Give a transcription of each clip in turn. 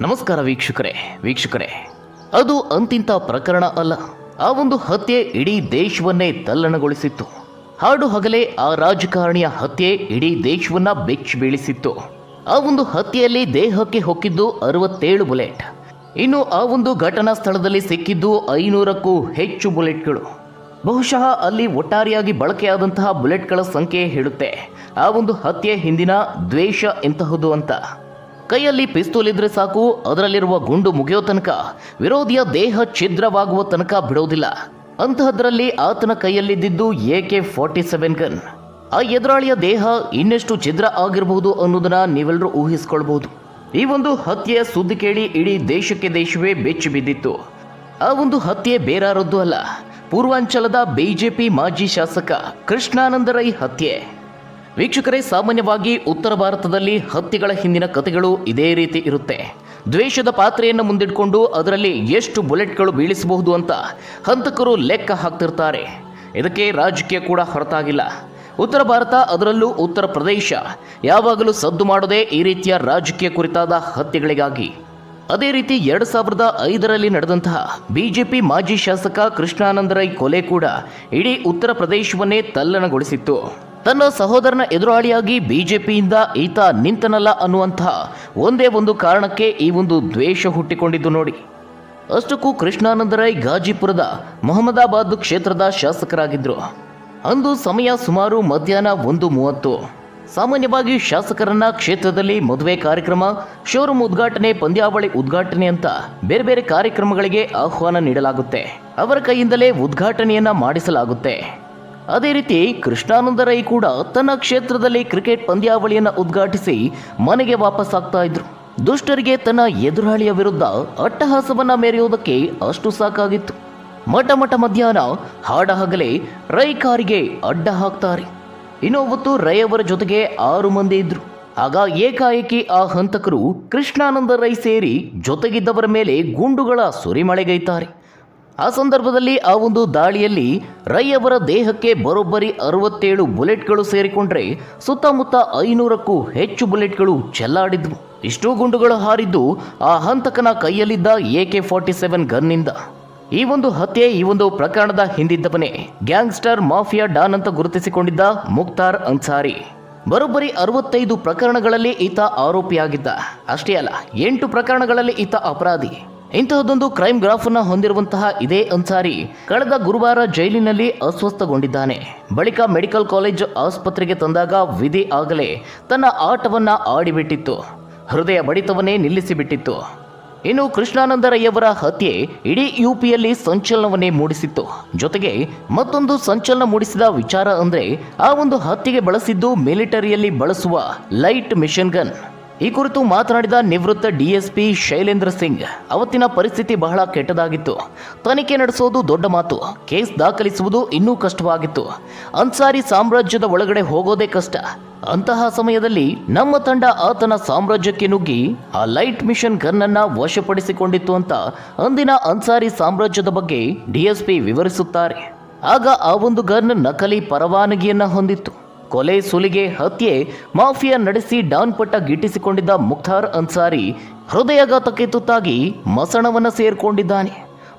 ನಮಸ್ಕಾರ ವೀಕ್ಷಕರೇ ವೀಕ್ಷಕರೇ. ಅದು ಅಂತಿಂತ ಪ್ರಕರಣ ಅಲ್ಲ. ಆ ಒಂದು ಹತ್ಯೆ ಇಡೀ ದೇಶವನ್ನೇ ತಲ್ಲಣಗೊಳಿಸಿತ್ತು. ಹಾಡು ಹಗಲೇ ಆ ರಾಜಕಾರಣಿಯ ಹತ್ಯೆ ಇಡೀ ದೇಶವನ್ನ ಬೆಚ್ಚಿ ಬೀಳಿಸಿತ್ತು. ಆ ಒಂದು ಹತ್ಯೆಯಲ್ಲಿ ದೇಹಕ್ಕೆ ಹೊಕ್ಕಿದ್ದು ಅರವತ್ತೇಳು ಬುಲೆಟ್. ಇನ್ನು ಆ ಒಂದು ಘಟನಾ ಸ್ಥಳದಲ್ಲಿ ಸಿಕ್ಕಿದ್ದು ಐನೂರಕ್ಕೂ ಹೆಚ್ಚು ಬುಲೆಟ್ಗಳು. ಬಹುಶಃ ಅಲ್ಲಿ ಒಟ್ಟಾರೆಯಾಗಿ ಬಳಕೆಯಾದಂತಹ ಬುಲೆಟ್ಗಳ ಸಂಖ್ಯೆ ಹೇಳುತ್ತೆ. ಆ ಒಂದು ಹತ್ಯೆ ಹಿಂದಿನ ದ್ವೇಷ ಎಂತಹುದು ಅಂತ. ಕೈಯಲ್ಲಿ ಪಿಸ್ತೂಲ್ ಇದ್ರೆ ಸಾಕು, ಅದರಲ್ಲಿರುವ ಗುಂಡು ಮುಗಿಯೋ ತನಕ, ವಿರೋಧಿಯ ದೇಹ ಛಿದ್ರವಾಗುವ ತನಕ ಬಿಡೋದಿಲ್ಲ. ಅಂತಹದ್ರಲ್ಲಿ ಆತನ ಕೈಯಲ್ಲಿದ್ದಿದ್ದು A K forty seven gun? ಆ ಎದುರಾಳಿಯ ದೇಹ ಇನ್ನೆಷ್ಟು ಛಿದ್ರ ಆಗಿರಬಹುದು ಅನ್ನೋದನ್ನ ನೀವೆಲ್ಲರೂ ಊಹಿಸ್ಕೊಳ್ಬಹುದು ಈ ಒಂದು ಹತ್ಯೆಯ ಸುದ್ದಿ ಕೇಳಿ ಇಡೀ ದೇಶಕ್ಕೆ ದೇಶವೇ ಬೆಚ್ಚಿ ಬಿದ್ದಿತ್ತು. ಆ ಒಂದು ಹತ್ಯೆ ಬೇರಾರದ್ದು ಅಲ್ಲ. ಪೂರ್ವಾಂಚಲದ ಬಿಜೆಪಿ ಮಾಜಿ ಶಾಸಕ ಕೃಷ್ಣಾನಂದರೈ ಹತ್ಯೆ. ವೀಕ್ಷಕರೇ, ಸಾಮಾನ್ಯವಾಗಿ ಉತ್ತರ ಭಾರತದಲ್ಲಿ ಹತ್ಯೆಗಳ ಹಿಂದಿನ ಕಥೆಗಳು ಇದೇ ರೀತಿ ಇರುತ್ತೆ. ದ್ವೇಷದ ಪಾತ್ರೆಯನ್ನು ಮುಂದಿಟ್ಕೊಂಡು ಅದರಲ್ಲಿ ಎಷ್ಟು ಬುಲೆಟ್ಗಳು ಬೀಳಿಸಬಹುದು ಅಂತ ಹಂತಕರು ಲೆಕ್ಕ ಹಾಕ್ತಿರ್ತಾರೆ. ಇದಕ್ಕೆ ರಾಜಕೀಯ ಕೂಡ ಹೊರತಾಗಿಲ್ಲ. ಉತ್ತರ ಭಾರತ ಅದರಲ್ಲೂ ಉತ್ತರ ಪ್ರದೇಶ. ಯಾವಾಗಲೂ ಸದ್ದು ಮಾಡದೆ ಈ ರೀತಿಯ ರಾಜಕೀಯ ಕುರಿತಾದ ಹತ್ಯೆಗಳಿಗಾಗಿ ಅದೇ ರೀತಿ ಎರಡು ಸಾವಿರದ ಐದರಲ್ಲಿ ನಡೆದಂತಹ ಬಿಜೆಪಿ ಮಾಜಿ ಶಾಸಕ ಕೃಷ್ಣಾನಂದ ರೈ ಕೊಲೆ ಕೂಡ ಇಡೀ ಉತ್ತರ ಪ್ರದೇಶವನ್ನೇ ತಲ್ಲಣಗೊಳಿಸಿತ್ತು. ತನ್ನ ಸಹೋದರನ ಎದುರಾಳಿಯಾಗಿ ಬಿಜೆಪಿಯಿಂದ ಈತ ನಿಂತನಲ್ಲ ಅನ್ನುವಂತಹ ಒಂದೇ ಒಂದು ಕಾರಣಕ್ಕೆ ಈ ಒಂದು ದ್ವೇಷ ಹುಟ್ಟಿಕೊಂಡಿದ್ದು ನೋಡಿ. ಅಷ್ಟಕ್ಕೂ ಕೃಷ್ಣಾನಂದ ರಾಯ್ ಗಾಜಿಪುರದ ಮೊಹಮ್ಮದಾಬಾದ್ ಕ್ಷೇತ್ರದ ಶಾಸಕರಾಗಿದ್ದರು ಅಂದು ಸಮಯ ಸುಮಾರು ಮಧ್ಯಾಹ್ನ ಒಂದು ಮೂವತ್ತು. ಸಾಮಾನ್ಯವಾಗಿ ಶಾಸಕರನ್ನ ಕ್ಷೇತ್ರದಲ್ಲಿ ಮದುವೆ ಕಾರ್ಯಕ್ರಮ, ಶೋರೂಮ್ ಉದ್ಘಾಟನೆ, ಪಂದ್ಯಾವಳಿ ಉದ್ಘಾಟನೆ ಅಂತ ಬೇರೆ ಬೇರೆ ಕಾರ್ಯಕ್ರಮಗಳಿಗೆ ಆಹ್ವಾನ ನೀಡಲಾಗುತ್ತೆ. ಅವರ ಕೈಯಿಂದಲೇ ಉದ್ಘಾಟನೆಯನ್ನ ಮಾಡಿಸಲಾಗುತ್ತೆ. ಅದೇ ರೀತಿ ಕೃಷ್ಣಾನಂದ ರೈ ಕೂಡ ತನ್ನ ಕ್ಷೇತ್ರದಲ್ಲಿ ಕ್ರಿಕೆಟ್ ಪಂದ್ಯಾವಳಿಯನ್ನು ಉದ್ಘಾಟಿಸಿ ಮನೆಗೆ ವಾಪಸ್ ಆಗ್ತಾ ಇದ್ರು. ದುಷ್ಟರಿಗೆ ತನ್ನ ಎದುರಾಳಿಯ ವಿರುದ್ಧ ಅಟ್ಟಹಾಸವನ್ನ ಮೆರೆಯುವುದಕ್ಕೆ ಅಷ್ಟು ಸಾಕಾಗಿತ್ತು. ಮಠ ಮಠ ಮಧ್ಯಾಹ್ನ ಹಾಡ ಹಗಲೇ ರೈ ಕಾರಿಗೆ ಅಡ್ಡ ಹಾಕ್ತಾರೆ. ಇನ್ನೊಬ್ಬತ್ತು ರೈ ಅವರ ಜೊತೆಗೆ ಆರು ಮಂದಿ ಇದ್ರು. ಆಗ ಏಕಾಏಕಿ ಆ ಹಂತಕರು ಕೃಷ್ಣಾನಂದ ರೈ ಸೇರಿ ಜೊತೆಗಿದ್ದವರ ಮೇಲೆ ಗುಂಡುಗಳ ಸುರಿಮಳೆಗೈತಾರೆ. ಆ ಸಂದರ್ಭದಲ್ಲಿ ಆ ಒಂದು ದಾಳಿಯಲ್ಲಿ ರೈ ಅವರ ದೇಹಕ್ಕೆ ಬರೋಬ್ಬರಿ ಅರವತ್ತೇಳು ಬುಲೆಟ್ಗಳು ಸೇರಿಕೊಂಡ್ರೆ ಸುತ್ತಮುತ್ತ ಐನೂರಕ್ಕೂ ಹೆಚ್ಚು ಬುಲೆಟ್ಗಳು ಚೆಲ್ಲಾಡಿದ್ವು. ಇಷ್ಟು ಗುಂಡುಗಳು ಹಾರಿದ್ದು ಆ ಹಂತಕನ ಕೈಯಲ್ಲಿದ್ದ ಎ ಕೆ ಫಾರ್ಟಿ ಸೆವೆನ್ ಗನ್ನಿಂದ. ಈ ಒಂದು ಹತ್ಯೆ ಈ ಒಂದು ಪ್ರಕರಣದ ಹಿಂದಿದ್ದವನೇ ಗ್ಯಾಂಗ್ಸ್ಟರ್ ಮಾಫಿಯಾ ಡಾನ್ ಅಂತ ಗುರುತಿಸಿಕೊಂಡಿದ್ದ ಮುಕ್ತಾರ್ ಅನ್ಸಾರಿ. ಬರೋಬ್ಬರಿ ಅರವತ್ತೈದು ಪ್ರಕರಣಗಳಲ್ಲಿ ಈತ ಆರೋಪಿಯಾಗಿದ್ದ. ಅಷ್ಟೇ ಅಲ್ಲ, ಎಂಟು ಪ್ರಕರಣಗಳಲ್ಲಿ ಈತ ಅಪರಾಧಿ. ಇಂತಹದೊಂದು ಕ್ರೈಮ್ ಗ್ರಾಫ್ ಅನ್ನ ಹೊಂದಿರುವಂತಹ ಇದೇ ಅನ್ಸಾರಿ ಕಳೆದ ಗುರುವಾರ ಜೈಲಿನಲ್ಲಿ ಅಸ್ವಸ್ಥಗೊಂಡಿದ್ದಾನೆ. ಬಳಿಕ ಮೆಡಿಕಲ್ ಕಾಲೇಜ್ ಆಸ್ಪತ್ರೆಗೆ ತಂದಾಗ ವಿಧಿ ಆಗಲೇ ತನ್ನ ಆಟವನ್ನ ಆಡಿಬಿಟ್ಟಿತ್ತು. ಹೃದಯ ಬಡಿತವನ್ನೇ ನಿಲ್ಲಿಸಿಬಿಟ್ಟಿತ್ತು. ಇನ್ನು ಕೃಷ್ಣಾನಂದರಯ್ಯವರ ಹತ್ಯೆ ಇಡೀ ಯುಪಿಯಲ್ಲಿ ಸಂಚಲನವನ್ನೇ ಮೂಡಿಸಿತ್ತು. ಜೊತೆಗೆ ಮತ್ತೊಂದು ಸಂಚಲನ ಮೂಡಿಸಿದ ವಿಚಾರ ಅಂದ್ರೆ ಆ ಒಂದು ಹತ್ಯೆಗೆ ಬಳಸಿದ್ದು ಮಿಲಿಟರಿಯಲ್ಲಿ ಬಳಸುವ ಲೈಟ್ ಮಿಷನ್ ಗನ್. ಈ ಕುರಿತು ಮಾತನಾಡಿದ ನಿವೃತ್ತ ಡಿಎಸ್ಪಿ ಶೈಲೇಂದ್ರ ಸಿಂಗ್, ಅವತ್ತಿನ ಪರಿಸ್ಥಿತಿ ಬಹಳ ಕೆಟ್ಟದಾಗಿತ್ತು. ತನಿಖೆ ನಡೆಸೋದು ದೊಡ್ಡ ಮಾತು, ಕೇಸ್ ದಾಖಲಿಸುವುದು ಇನ್ನೂ ಕಷ್ಟವಾಗಿತ್ತು. ಅನ್ಸಾರಿ ಸಾಮ್ರಾಜ್ಯದ ಒಳಗಡೆ ಹೋಗೋದೇ ಕಷ್ಟ. ಅಂತಹ ಸಮಯದಲ್ಲಿ ನಮ್ಮ ತಂಡ ಆತನ ಸಾಮ್ರಾಜ್ಯಕ್ಕೆ ನುಗ್ಗಿ, ಆ ಲೈಟ್ ಮಿಷನ್ ಗನ್ ಅನ್ನ ವಶಪಡಿಸಿಕೊಂಡಿತ್ತು ಅಂತ ಅಂದಿನ ಅನ್ಸಾರಿ ಸಾಮ್ರಾಜ್ಯದ ಬಗ್ಗೆ ಡಿಎಸ್ಪಿ ವಿವರಿಸುತ್ತಾರೆ. ಆಗ ಆ ಒಂದು ಗನ್ ನಕಲಿ ಪರವಾನಗಿಯನ್ನ ಹೊಂದಿತ್ತು. ಕೊಲೆ ಸುಲಿಗೆ ಹತ್ಯೆ ಮಾಫಿಯಾ ನಡೆಸಿ ಡಾನ್ ಪಟ್ಟ ಗಿಟ್ಟಿಸಿಕೊಂಡಿದ್ದ ಮುಖ್ತಾರ್ ಅನ್ಸಾರಿ ಹೃದಯಾಘಾತಕ್ಕೆ ತುತ್ತಾಗಿ ಮಸಣವನ್ನು ಸೇರ್ಕೊಂಡಿದ್ದಾನೆ.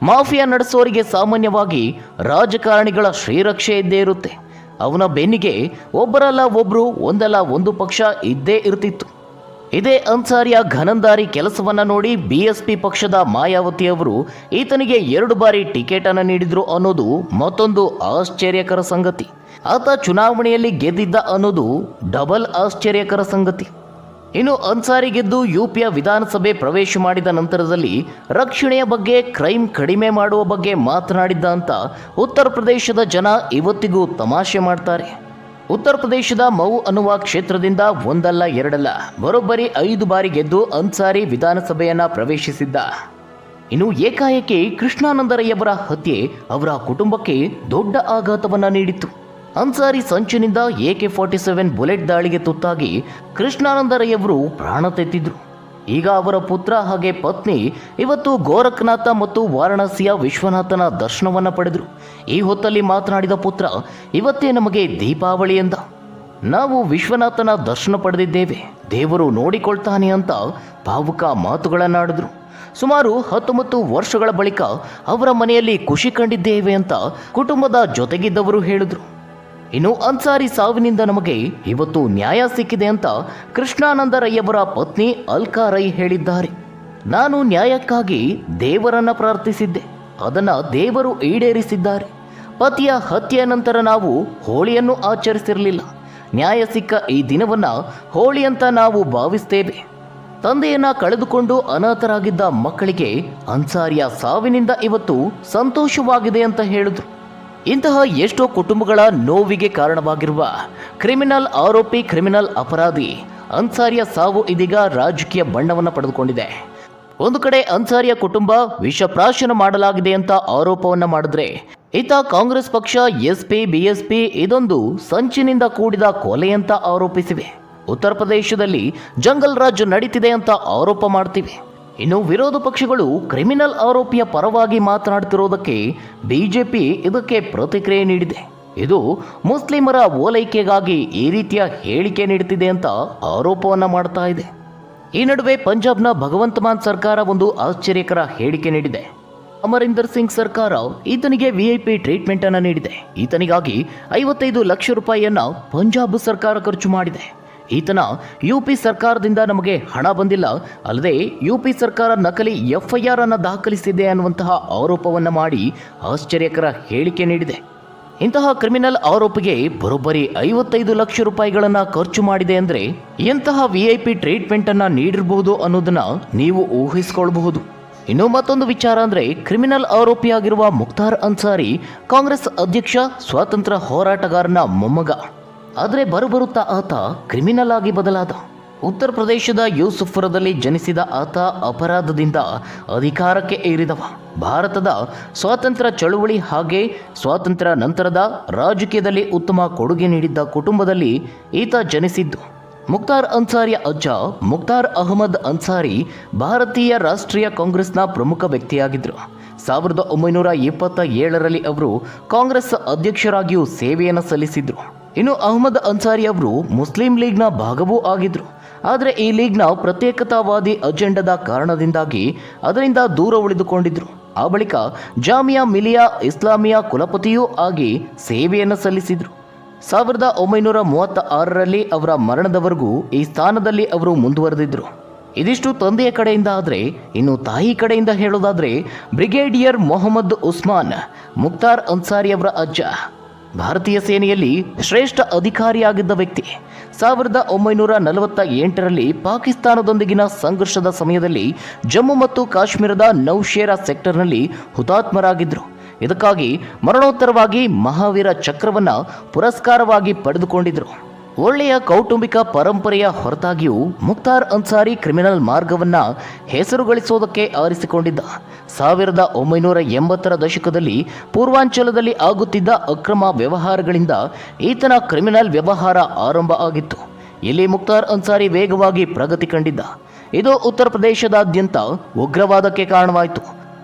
ಮಾಫಿಯಾ ನಡೆಸೋರಿಗೆ ಸಾಮಾನ್ಯವಾಗಿ ರಾಜಕಾರಣಿಗಳ ಶ್ರೀರಕ್ಷೆ ಇದ್ದೇ ಇರುತ್ತೆ. ಅವನ ಬೆನ್ನಿಗೆ ಒಬ್ಬರಲ್ಲ ಒಬ್ರು, ಒಂದಲ್ಲ ಒಂದು ಪಕ್ಷ ಇದ್ದೇ ಇರ್ತಿತ್ತು. ಇದೇ ಅನ್ಸಾರಿಯ ಘನಂದಾರಿ ಕೆಲಸವನ್ನ ನೋಡಿ ಬಿಎಸ್ಪಿ ಪಕ್ಷದ ಮಾಯಾವತಿ ಅವರು ಈತನಿಗೆ ಎರಡು ಬಾರಿ ಟಿಕೆಟ್ ಅನ್ನು ನೀಡಿದ್ರು ಅನ್ನೋದು ಮತ್ತೊಂದು ಆಶ್ಚರ್ಯಕರ ಸಂಗತಿ. ಆತ ಚುನಾವಣೆಯಲ್ಲಿ ಗೆದ್ದಿದ್ದ ಅನ್ನೋದು ಡಬಲ್ ಆಶ್ಚರ್ಯಕರ ಸಂಗತಿ. ಇನ್ನು ಅನ್ಸಾರಿ ಗೆದ್ದು ಯುಪಿಯ ವಿಧಾನಸಭೆ ಪ್ರವೇಶ ಮಾಡಿದ ನಂತರದಲ್ಲಿ ರಕ್ಷಣೆಯ ಬಗ್ಗೆ, ಕ್ರೈಮ್ ಕಡಿಮೆ ಮಾಡುವ ಬಗ್ಗೆ ಮಾತನಾಡಿದ್ದ ಅಂತ ಉತ್ತರ ಪ್ರದೇಶದ ಜನ ಇವತ್ತಿಗೂ ತಮಾಷೆ ಮಾಡ್ತಾರೆ. ಉತ್ತರ ಪ್ರದೇಶದ ಮೌ ಅನ್ನುವ ಕ್ಷೇತ್ರದಿಂದ ಒಂದಲ್ಲ ಎರಡಲ್ಲ. ಬರೋಬ್ಬರಿ ಐದು ಬಾರಿ ಗೆದ್ದು ಅನ್ಸಾರಿ ವಿಧಾನಸಭೆಯನ್ನ ಪ್ರವೇಶಿಸಿದ್ದ. ಇನ್ನು ಏಕಾಏಕಿ ಕೃಷ್ಣಾನಂದರಯ್ಯವರ ಹತ್ಯೆ ಅವರ ಕುಟುಂಬಕ್ಕೆ ದೊಡ್ಡ ಆಘಾತವನ್ನ ನೀಡಿತ್ತು. Ansari ಸಂಚಿನಿಂದ A K forty seven bullet ದಾಳಿಗೆ ತುತ್ತಾಗಿ ಕೃಷ್ಣಾನಂದರಯ್ಯವರು ಪ್ರಾಣ ತೆತ್ತಿದ್ರು. ಈಗ ಅವರ ಪುತ್ರ ಹಾಗೆ ಪತ್ನಿ, ಇವತ್ತು ಗೋರಖನಾಥ ಮತ್ತು ವಾರಣಾಸಿಯ ವಿಶ್ವನಾಥನ ದರ್ಶನವನ್ನು ಪಡೆದರು. ಈ ಹೊತ್ತಲ್ಲಿ ಮಾತನಾಡಿದ ಪುತ್ರ, ಇವತ್ತೇ ನಮಗೆ ದೀಪಾವಳಿ ಎಂದ. ನಾವು ವಿಶ್ವನಾಥನ ದರ್ಶನ ಪಡೆದಿದ್ದೇವೆ. ದೇವರು ನೋಡಿಕೊಳ್ತಾನೆ ಅಂತ ಭಾವುಕ ಮಾತುಗಳನ್ನಾಡಿದ್ರು. ಸುಮಾರು ಹತ್ತೊಂಬತ್ತು ವರ್ಷಗಳ ಬಳಿಕ ಅವರ ಮನೆಯಲ್ಲಿ ಖುಷಿ ಕಂಡಿದ್ದೇವೆ ಅಂತ ಕುಟುಂಬದ ಜೊತೆಗಿದ್ದವರು ಹೇಳಿದ್ರು. ಇನ್ನು ಅನ್ಸಾರಿ ಸಾವಿನಿಂದ ನಮಗೆ ಇವತ್ತು ನ್ಯಾಯ ಸಿಕ್ಕಿದೆ ಅಂತ ಕೃಷ್ಣಾನಂದ ರೈಯವರ ಪತ್ನಿ ಅಲ್ಕಾ ರೈ ಹೇಳಿದ್ದಾರೆ. ನಾನು ನ್ಯಾಯಕ್ಕಾಗಿ ದೇವರನ್ನ ಪ್ರಾರ್ಥಿಸಿದ್ದೆ. ಅದನ್ನ ದೇವರು ಈಡೇರಿಸಿದ್ದಾರೆ. ಪತಿಯ ಹತ್ಯೆಯ ನಂತರ ನಾವು ಹೋಳಿಯನ್ನು ಆಚರಿಸಿರಲಿಲ್ಲ. ನ್ಯಾಯ ಸಿಕ್ಕ ಈ ದಿನವನ್ನ ಹೋಳಿ ಅಂತ ನಾವು ಭಾವಿಸ್ತೇವೆ. ತಂದೆಯನ್ನ ಕಳೆದುಕೊಂಡು ಅನಾಥರಾಗಿದ್ದ ಮಕ್ಕಳಿಗೆ ಅನ್ಸಾರಿಯ ಸಾವಿನಿಂದ ಇವತ್ತು ಸಂತೋಷವಾಗಿದೆ ಅಂತ ಹೇಳಿದ್ರು. ಇಂತಹ ಎಷ್ಟೋ ಕುಟುಂಬಗಳ ನೋವಿಗೆ ಕಾರಣವಾಗಿರುವ ಕ್ರಿಮಿನಲ್ ಆರೋಪಿ, ಕ್ರಿಮಿನಲ್ ಅಪರಾಧಿ ಅನ್ಸಾರಿಯ ಸಾವು ಇದೀಗ ರಾಜಕೀಯ ಬಣ್ಣವನ್ನು ಪಡೆದುಕೊಂಡಿದೆ. ಒಂದು ಕಡೆ ಅನ್ಸಾರಿಯ ಕುಟುಂಬ ವಿಷಪ್ರಾಶನ ಮಾಡಲಾಗಿದೆ ಅಂತ ಆರೋಪವನ್ನ ಮಾಡಿದ್ರೆ ಇತ್ತ ಕಾಂಗ್ರೆಸ್ ಪಕ್ಷ, ಎಸ್ಪಿ, ಬಿಎಸ್ಪಿ ಇದೊಂದು ಸಂಚಿನಿಂದ ಕೂಡಿದ ಕೊಲೆ ಅಂತ ಆರೋಪಿಸಿವೆ. ಉತ್ತರ ಪ್ರದೇಶದಲ್ಲಿ ಜಂಗಲ್ ರಾಜ್ ನಡೀತಿದೆ ಅಂತ ಆರೋಪ ಮಾಡ್ತಿವೆ. ಇನ್ನು ವಿರೋಧ ಪಕ್ಷಗಳು ಕ್ರಿಮಿನಲ್ ಆರೋಪಿಯ ಪರವಾಗಿ ಮಾತನಾಡ್ತಿರೋದಕ್ಕೆ ಬಿಜೆಪಿ ಇದಕ್ಕೆ ಪ್ರತಿಕ್ರಿಯೆ ನೀಡಿದೆ. ಇದು ಮುಸ್ಲಿಮರ ಓಲೈಕೆಗಾಗಿ ಈ ರೀತಿಯ ಹೇಳಿಕೆ ನೀಡುತ್ತಿದೆ ಅಂತ ಆರೋಪವನ್ನು ಮಾಡ್ತಾ ಇದೆ. ಈ ನಡುವೆ ಪಂಜಾಬ್ನ ಭಗವಂತ ಮಾನ್ ಸರ್ಕಾರ ಒಂದು ಆಶ್ಚರ್ಯಕರ ಹೇಳಿಕೆ ನೀಡಿದೆ. ಅಮರಿಂದರ್ ಸಿಂಗ್ ಸರ್ಕಾರ ಈತನಿಗೆ ವಿಐಪಿ ಟ್ರೀಟ್ಮೆಂಟ್ ಅನ್ನು ನೀಡಿದೆ. ಈತನಿಗಾಗಿ ಐವತ್ತೈದು ಲಕ್ಷ ರೂಪಾಯಿಯನ್ನ ಪಂಜಾಬ್ ಸರ್ಕಾರ ಖರ್ಚು ಮಾಡಿದೆ. ಈತನ ಯುಪಿ ಸರ್ಕಾರದಿಂದ ನಮಗೆ ಹಣ ಬಂದಿಲ್ಲ. ಅಲ್ಲದೆ ಯುಪಿ ಸರ್ಕಾರ ನಕಲಿ ಎಫ್ಐಆರ್ ಅನ್ನು ದಾಖಲಿಸಿದೆ ಅನ್ನುವಂತಹ ಆರೋಪವನ್ನು ಮಾಡಿ ಆಶ್ಚರ್ಯಕರ ಹೇಳಿಕೆ ನೀಡಿದೆ. ಇಂತಹ ಕ್ರಿಮಿನಲ್ ಆರೋಪಿಗೆ ಬರೋಬ್ಬರಿ ಐವತ್ತೈದು ಲಕ್ಷ ರೂಪಾಯಿಗಳನ್ನು ಖರ್ಚು ಮಾಡಿದೆ ಅಂದರೆ ಎಂತಹ ವಿ ಐ ಪಿ ಟ್ರೀಟ್ಮೆಂಟನ್ನು ನೀಡಿರಬಹುದು ಅನ್ನೋದನ್ನು ನೀವು ಊಹಿಸಿಕೊಳ್ಳಬಹುದು ಇನ್ನು ಮತ್ತೊಂದು ವಿಚಾರ ಅಂದರೆ ಕ್ರಿಮಿನಲ್ ಆರೋಪಿಯಾಗಿರುವ ಮುಖ್ತಾರ್ ಅನ್ಸಾರಿ ಕಾಂಗ್ರೆಸ್ ಅಧ್ಯಕ್ಷ ಸ್ವಾತಂತ್ರ್ಯ ಹೋರಾಟಗಾರನ ಮೊಮ್ಮಗ. ಆದರೆ ಬರುಬರುತ್ತಾ ಆತ ಕ್ರಿಮಿನಲ್ ಆಗಿ ಬದಲಾದ. ಉತ್ತರ ಪ್ರದೇಶದ ಯೂಸುಫುರದಲ್ಲಿ ಜನಿಸಿದ ಆತ ಅಪರಾಧದಿಂದ ಅಧಿಕಾರಕ್ಕೆ ಏರಿದವ. ಭಾರತದ ಸ್ವಾತಂತ್ರ್ಯ ಚಳುವಳಿ ಹಾಗೆ ಸ್ವಾತಂತ್ರ್ಯ ನಂತರದ ರಾಜಕೀಯದಲ್ಲಿ ಉತ್ತಮ ಕೊಡುಗೆ ನೀಡಿದ್ದ ಕುಟುಂಬದಲ್ಲಿ ಈತ ಜನಿಸಿದ್ದು. ಮುಕ್ತಾರ್ ಅನ್ಸಾರಿಯ ಅಜ್ಜ ಮುಕ್ತಾರ್ ಅಹಮದ್ ಅನ್ಸಾರಿ ಭಾರತೀಯ ರಾಷ್ಟ್ರೀಯ ಕಾಂಗ್ರೆಸ್ನ ಪ್ರಮುಖ ವ್ಯಕ್ತಿಯಾಗಿದ್ದರು ಸಾವಿರದ ಒಂಬೈನೂರ ಇಪ್ಪತ್ತ ಏಳರಲ್ಲಿ ಅವರು ಕಾಂಗ್ರೆಸ್ ಅಧ್ಯಕ್ಷರಾಗಿಯೂ ಸೇವೆಯನ್ನು ಸಲ್ಲಿಸಿದ್ರು. ಇನ್ನು ಅಹ್ಮದ್ ಅನ್ಸಾರಿ ಅವರು ಮುಸ್ಲಿಂ ಲೀಗ್ನ ಭಾಗವೂ ಆಗಿದ್ರು. ಆದರೆ ಈ ಲೀಗ್ನ ಪ್ರತ್ಯೇಕತಾವಾದಿ ಅಜೆಂಡದ ಕಾರಣದಿಂದಾಗಿ ಅದರಿಂದ ದೂರ ಉಳಿದುಕೊಂಡಿದ್ರು. ಆ ಬಳಿಕ ಜಾಮಿಯಾ ಮಿಲಿಯಾ ಇಸ್ಲಾಮಿಯಾ ಕುಲಪತಿಯೂ ಆಗಿ ಸೇವೆಯನ್ನು ಸಲ್ಲಿಸಿದ್ರು. ಸಾವಿರದ ಒಂಬೈನೂರ ಮೂವತ್ತ ಆರರಲ್ಲಿ ಅವರ ಮರಣದವರೆಗೂ ಈ ಸ್ಥಾನದಲ್ಲಿ ಅವರು ಮುಂದುವರೆದಿದ್ರು. ಇದಿಷ್ಟು ತಂದೆಯ ಕಡೆಯಿಂದ ಆದರೆ, ಇನ್ನು ತಾಯಿ ಕಡೆಯಿಂದ ಹೇಳೋದಾದರೆ, ಬ್ರಿಗೇಡಿಯರ್ ಮೊಹಮ್ಮದ್ ಉಸ್ಮಾನ್, ಮುಕ್ತಾರ್ ಅನ್ಸಾರಿ ಅವರ ಅಜ್ಜ. ಭಾರತೀಯ ಸೇನೆಯಲ್ಲಿ ಶ್ರೇಷ್ಠ ಅಧಿಕಾರಿಯಾಗಿದ್ದ ವ್ಯಕ್ತಿ. ಸಾವಿರದ ಒಂಬೈನೂರ ನಲವತ್ತ ಎಂಟರಲ್ಲಿ ಪಾಕಿಸ್ತಾನದೊಂದಿಗಿನ ಸಂಘರ್ಷದ ಸಮಯದಲ್ಲಿ ಜಮ್ಮು ಮತ್ತು ಕಾಶ್ಮೀರದ ನೌಶೇರಾ ಸೆಕ್ಟರ್ನಲ್ಲಿ ಹುತಾತ್ಮರಾಗಿದ್ದರು. ಇದಕ್ಕಾಗಿ ಮರಣೋತ್ತರವಾಗಿ ಮಹಾವೀರ ಚಕ್ರವನ್ನು ಪುರಸ್ಕಾರವಾಗಿ ಪಡೆದುಕೊಂಡಿದ್ದರು. ಒಳ್ಳೆಯ ಕೌಟುಂಬಿಕ ಪರಂಪರೆಯ ಹೊರತಾಗಿಯೂ ಮುಕ್ತಾರ್ ಅನ್ಸಾರಿ ಕ್ರಿಮಿನಲ್ ಮಾರ್ಗವನ್ನ ಹೆಸರು ಗಳಿಸೋದಕ್ಕೆ ಆರಿಸಿಕೊಂಡಿದ್ದ. ಸಾವಿರದ ಒಂಬೈನೂರ ಎಂಬತ್ತರ ದಶಕದಲ್ಲಿ ಪೂರ್ವಾಂಚಲದಲ್ಲಿ ಆಗುತ್ತಿದ್ದ ಅಕ್ರಮ ವ್ಯವಹಾರಗಳಿಂದ ಈತನ ಕ್ರಿಮಿನಲ್ ವ್ಯವಹಾರ ಆರಂಭ ಆಗಿತ್ತು. ಇಲ್ಲಿ ಮುಕ್ತಾರ್ ಅನ್ಸಾರಿ ವೇಗವಾಗಿ ಪ್ರಗತಿ ಕಂಡಿದ್ದ. ಇದು ಉತ್ತರ ಪ್ರದೇಶದಾದ್ಯಂತ ಉಗ್ರವಾದಕ್ಕೆ ಕಾರಣವಾಯಿತು.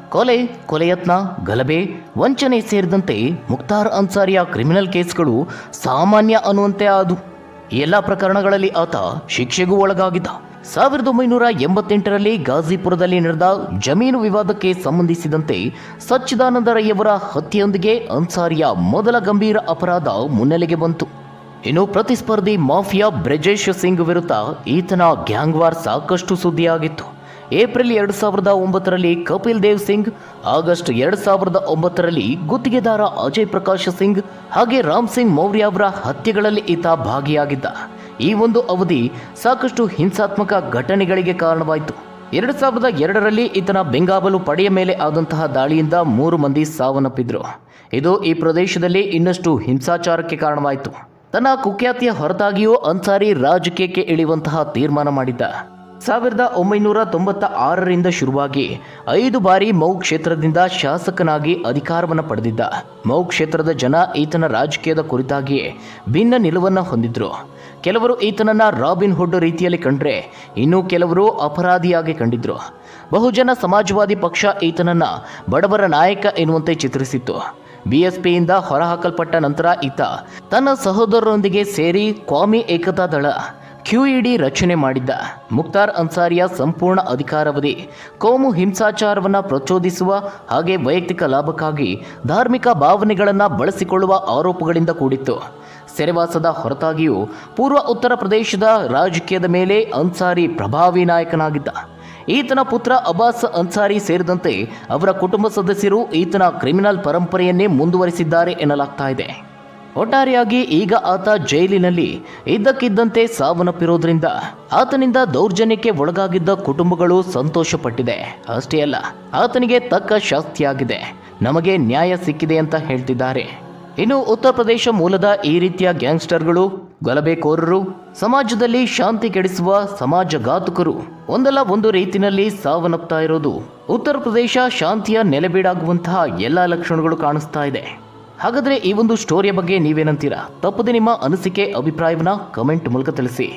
ಕೊಲೆ, ಕೊಲೆಯತ್ನ, ಗಲಭೆ ವಂಚನೆ ಸೇರಿದಂತೆ ಮುಕ್ತಾರ್ ಅನ್ಸಾರಿಯ ಕ್ರಿಮಿನಲ್ ಕೇಸ್ಗಳು ಸಾಮಾನ್ಯ ಅನ್ನುವಂತೆ ಆದು. ಈ ಎಲ್ಲ ಪ್ರಕರಣಗಳಲ್ಲಿ ಆತ ಶಿಕ್ಷೆಗೂ ಒಳಗಾಗಿದ್ದ. ಸಾವಿರದ ಒಂಬೈನೂರ ಎಂಬತ್ತೆಂಟರಲ್ಲಿ ಗಾಜಿಪುರದಲ್ಲಿ ನಡೆದ ಜಮೀನು ವಿವಾದಕ್ಕೆ ಸಂಬಂಧಿಸಿದಂತೆ ಸಚ್ಚಿದಾನಂದ ರೈಯವರ ಹತ್ಯೆಯೊಂದಿಗೆ ಅನ್ಸಾರಿಯ ಮೊದಲ ಗಂಭೀರ ಅಪರಾಧ ಮುನ್ನೆಲೆಗೆ ಬಂತು. ಇನ್ನು ಪ್ರತಿಸ್ಪರ್ಧಿ ಮಾಫಿಯಾ ಬ್ರಜೇಶ್ ಸಿಂಗ್ ವಿರುದ್ಧ ಈತನ ಗ್ಯಾಂಗ್ವಾರ್ ಸಾಕಷ್ಟು ಸುದ್ದಿಯಾಗಿತ್ತು. ಏಪ್ರಿಲ್ ಎರಡು ಸಾವಿರದ ಒಂಬತ್ತರಲ್ಲಿ ಕಪಿಲ್ ದೇವ್ ಸಿಂಗ್, ಆಗಸ್ಟ್ ಎರಡು ಸಾವಿರದ ಒಂಬತ್ತರಲ್ಲಿ ಗುತ್ತಿಗೆದಾರ ಅಜಯ್ ಪ್ರಕಾಶ್ ಸಿಂಗ್ ಹಾಗೆ ರಾಮ್ ಸಿಂಗ್ ಮೌರ್ಯ ಅವರ ಹತ್ಯೆಗಳಲ್ಲಿ ಈತ ಭಾಗಿಯಾಗಿದ್ದ. ಈ ಒಂದು ಅವಧಿ ಸಾಕಷ್ಟು ಹಿಂಸಾತ್ಮಕ ಘಟನೆಗಳಿಗೆ ಕಾರಣವಾಯಿತು. ಎರಡು ಸಾವಿರದ ಎರಡರಲ್ಲಿ ಈತನ ಬೆಂಗಾವಲು ಪಡೆಯ ಮೇಲೆ ಆದಂತಹ ದಾಳಿಯಿಂದ ಮೂರು ಮಂದಿ ಸಾವನ್ನಪ್ಪಿದ್ರು. ಇದು ಈ ಪ್ರದೇಶದಲ್ಲಿ ಇನ್ನಷ್ಟು ಹಿಂಸಾಚಾರಕ್ಕೆ ಕಾರಣವಾಯಿತು. ತನ್ನ ಕುಖ್ಯಾತಿಯ ಹೊರತಾಗಿಯೂ ಅನ್ಸಾರಿ ರಾಜಕೀಯಕ್ಕೆ ಇಳಿಯುವಂತಹ ತೀರ್ಮಾನ ಮಾಡಿದ್ದ. ಸಾವಿರದ ಒಂಬೈನೂರ ತೊಂಬತ್ತ ಆರರಿಂದ ಶುರುವಾಗಿ ಐದು ಬಾರಿ ಮೌ ಕ್ಷೇತ್ರದಿಂದ ಶಾಸಕನಾಗಿ ಅಧಿಕಾರವನ್ನು ಪಡೆದಿದ್ದ. ಮೌ ಕ್ಷೇತ್ರದ ಜನ ಈತನ ರಾಜಕೀಯದ ಕುರಿತಾಗಿಯೇ ಭಿನ್ನ ನಿಲುವನ್ನು ಹೊಂದಿದ್ರು. ಕೆಲವರು ಈತನನ್ನ ರಾಬಿನ್ ಹುಡ್ ರೀತಿಯಲ್ಲಿ ಕಂಡ್ರೆ ಇನ್ನು ಕೆಲವರು ಅಪರಾಧಿಯಾಗಿ ಕಂಡಿದ್ರು. ಬಹುಜನ ಸಮಾಜವಾದಿ ಪಕ್ಷ ಈತನನ್ನ ಬಡವರ ನಾಯಕ ಎನ್ನುವಂತೆ ಚಿತ್ರಿಸಿತ್ತು. ಬಿಎಸ್ಪಿಯಿಂದ ಹೊರಹಾಕಲ್ಪಟ್ಟ ನಂತರ ಈತ ತನ್ನ ಸಹೋದರರೊಂದಿಗೆ ಸೇರಿ ಕ್ವಾಮಿ ಏಕತಾ ದಳ ಕ್ಯೂಇಡಿ ರಚನೆ ಮಾಡಿದ್ದ ಮುಕ್ತಾರ್ ಅನ್ಸಾರಿಯ ಸಂಪೂರ್ಣ ಅಧಿಕಾರವಧಿ ಕೋಮು ಹಿಂಸಾಚಾರವನ್ನು ಪ್ರಚೋದಿಸುವ ಹಾಗೆ ವೈಯಕ್ತಿಕ ಲಾಭಕ್ಕಾಗಿ ಧಾರ್ಮಿಕ ಭಾವನೆಗಳನ್ನು ಬಳಸಿಕೊಳ್ಳುವ ಆರೋಪಗಳಿಂದ ಕೂಡಿತ್ತು. ಸೆರೆವಾಸದ ಹೊರತಾಗಿಯೂ ಪೂರ್ವ ಉತ್ತರ ಪ್ರದೇಶದ ರಾಜಕೀಯದ ಮೇಲೆ ಅನ್ಸಾರಿ ಪ್ರಭಾವಿ ನಾಯಕನಾಗಿದ್ದ. ಈತನ ಪುತ್ರ ಅಬ್ಬಾಸ್ ಅನ್ಸಾರಿ ಸೇರಿದಂತೆ ಅವರ ಕುಟುಂಬ ಸದಸ್ಯರು ಈತನ ಕ್ರಿಮಿನಲ್ ಪರಂಪರೆಯನ್ನೇ ಮುಂದುವರಿಸಿದ್ದಾರೆ ಎನ್ನಲಾಗ್ತಾ ಇದೆ. ಒಟ್ಟಾರೆಯಾಗಿ ಈಗ ಆತ ಜೈಲಿನಲ್ಲಿ ಇದ್ದಕ್ಕಿದ್ದಂತೆ ಸಾವನ್ನಪ್ಪಿರೋದ್ರಿಂದ ಆತನಿಂದ ದೌರ್ಜನ್ಯಕ್ಕೆ ಒಳಗಾಗಿದ್ದ ಕುಟುಂಬಗಳು ಸಂತೋಷಪಟ್ಟಿದೆ. ಅಷ್ಟೇ ಅಲ್ಲ, ಆತನಿಗೆ ತಕ್ಕ ಶಾಸ್ತಿಯಾಗಿದೆ. ನಮಗೆ ನ್ಯಾಯ ಸಿಕ್ಕಿದೆ ಅಂತ ಹೇಳ್ತಿದ್ದಾರೆ. ಇನ್ನು ಉತ್ತರ ಪ್ರದೇಶ ಮೂಲದ ಈ ರೀತಿಯ ಗ್ಯಾಂಗ್ಸ್ಟರ್ಗಳು, ಗಲಭೆಕೋರರು, ಸಮಾಜದಲ್ಲಿ ಶಾಂತಿ ಕೆಡಿಸುವ ಸಮಾಜಘಾತುಕರು ಒಂದಲ್ಲ ಒಂದು ರೀತಿಯಲ್ಲಿ ಸಾವನ್ನಪ್ತಾ ಇರೋದು. ಉತ್ತರ ಪ್ರದೇಶ ಶಾಂತಿಯ ನೆಲೆಬೀಡಾಗುವಂತಹ ಎಲ್ಲ ಲಕ್ಷಣಗಳು ಕಾಣಿಸ್ತಾ ಇದೆ. ಹಾಗಾದ್ರೆ ಈ ಒಂದು ಸ್ಟೋರಿಯ ಬಗ್ಗೆ ನೀವೇನಂತೀರಾ? ತಪ್ಪದೆ ನಿಮ್ಮ ಅನಿಸಿಕೆ ಅಭಿಪ್ರಾಯವನ್ನ ಕಮೆಂಟ್ ಮೂಲಕ ತಿಳಿಸಿ.